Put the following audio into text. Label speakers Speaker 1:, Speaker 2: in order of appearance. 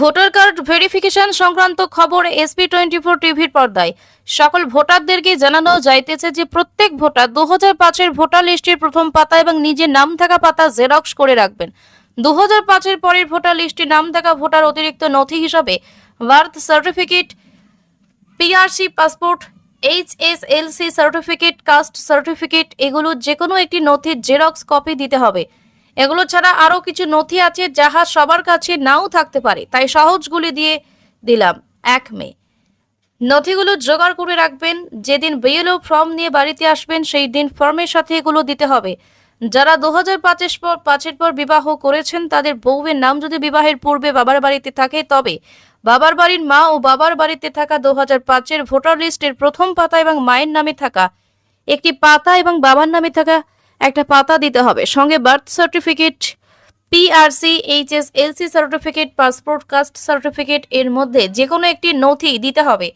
Speaker 1: Voter card verification সংক্রান্ত খবর SP twenty four টিভির পর্দায়। সকল ভোটারদেরকে জানানো যাইতেছে যে প্রত্যেক ভোটার দু হাজার পাঁচের ভোটার লিস্টের প্রথম পাতা এবং নিজের নাম থাকা পাতা জেরক্স করে রাখবেন। দু হাজার পাঁচের পরের ভোটার লিস্টে নাম থাকা ভোটার অতিরিক্ত নথি হিসাবে birth certificate PRC passport H S HSLC certificate caste certificate এগুলো যে কোনো একটি নথির জেরক্স কপি দিতে হবে। এগুলো ছাড়া আরও কিছু নথি আছে যাহা সবার কাছে নাও থাকতে পারে। তাই সহজগুলি দিয়ে দিলাম এক মে। নথিগুলো জোগাড় করে রাখবেন। যেদিন বিএলও ফর্ম নিয়ে বাড়িতে আসবেন, সেই দিন ফর্মের সাথে এগুলো দিতে হবে। যারা দু হাজার পাঁচের পর পাঁচের পর বিবাহ করেছেন, তাদের বউয়ের নাম যদি বিবাহের পূর্বে বাবার বাড়িতে থাকে, তবে বাবার বাড়ির মা ও বাবার বাড়িতে থাকা দু হাজার পাঁচের ভোটার লিস্টের প্রথম পাতা এবং মায়ের নামে থাকা, একটি পাতা এবং বাবার নামে থাকা একটা পাতা দিতে হবে। সঙ্গে birth certificate PRC HS LC certificate, passport, caste certificate এর মধ্যে যে কোনো একটি নথি দিতে হবে।